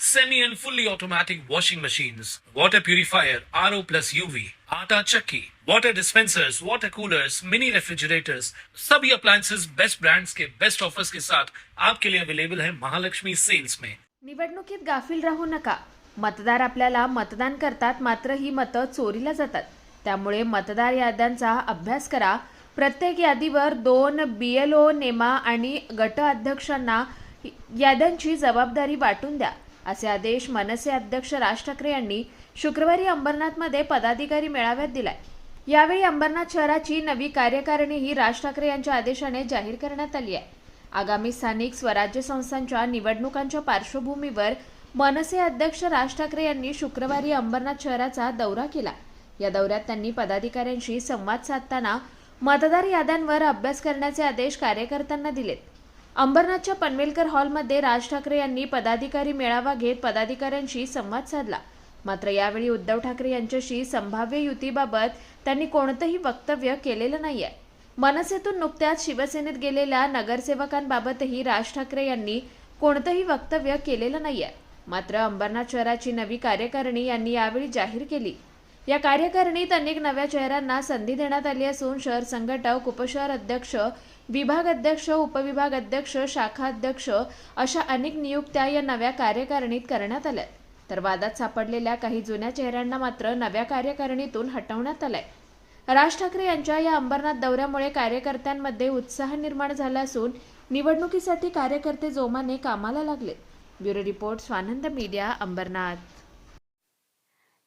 semi and fully automatic washing machines, water purifier, RO plus UV, आटा चक्की, water dispensers, water coolers, mini refrigerators, सभी appliances best brands के best offers के साथ आपके लिए अवेलेबल है महालक्ष्मी सेल्स में निवडणुकीत गाफील राहू नका. मतदार आपल्याला मतदान करतात मात्र ही मतं चोरीला जातात. त्यामुळे मतदार याद्यांचा अभ्यास करा. प्रत्येक यादीवर दोन बी एल ओ नेमा आणि गट अध्यक्षांना याद्यांची जबाबदारी वाटून द्या. असे आदेश मनसे अध्यक्ष राज ठाकरे यांनी शुक्रवारी अंबरनाथमध्ये पदाधिकारी मेळाव्यात दिलाय. यावेळी अंबरनाथ शहराची नवी कार्यकारिणी ही राज ठाकरे यांच्या आदेशाने जाहीर करण्यात आली आहे. आगामी स्थानिक स्वराज्य संस्थांच्या निवडणुकांच्या पार्श्वभूमीवर मनसे अध्यक्ष राज ठाकरे यांनी शुक्रवारी अंबरनाथ शहराचा दौरा केला. या दौऱ्यात त्यांनी पदाधिकाऱ्यांशी संवाद साधताना मतदार याद्यांवर अभ्यास करण्याचे आदेश कार्यकर्त्यांना दिलेत. अंबरनाथच्या पनवेलकर हॉलमध्ये राज ठाकरे यांनी पदाधिकारी मेळावा घेत पदाधिकाऱ्यांशी संवाद साधला. मात्र यावेळी उद्धव ठाकरे यांच्याशी संभाव्य युतीबाबत त्यांनी कोणतंही वक्तव्य केलेलं नाही आहे मनसेतून नुकत्याच शिवसेनेत गेलेल्या नगरसेवकांबाबतही राज ठाकरे यांनी कोणतंही वक्तव्य केलेलं नाही आहे मात्र अंबरनाथ शहराची नवी कार्यकारिणी यांनी यावेळी जाहीर केली. या कार्यकारिणीत अनेक नव्या चेहऱ्यांना संधी देण्यात आली असून शहर संघटक उपशहर अध्यक्ष विभाग अध्यक्ष उपविभाग अध्यक्ष शाखा अध्यक्ष अशा अनेक नियुक्त्या या नव्या कार्यकारिणीत करण्यात आल्या तर वादात सापडलेल्या काही जुन्या चेहऱ्यांना मात्र नव्या कार्यकारिणीतून हटवण्यात आलंय. राज ठाकरे यांच्या या अंबरनाथ दौऱ्यामुळे कार्यकर्त्यांमध्ये उत्साह निर्माण झाला असून निवडणुकीसाठी कार्यकर्ते जोमाने कामाला लागले. Bureau report Swanand media Ambarnath.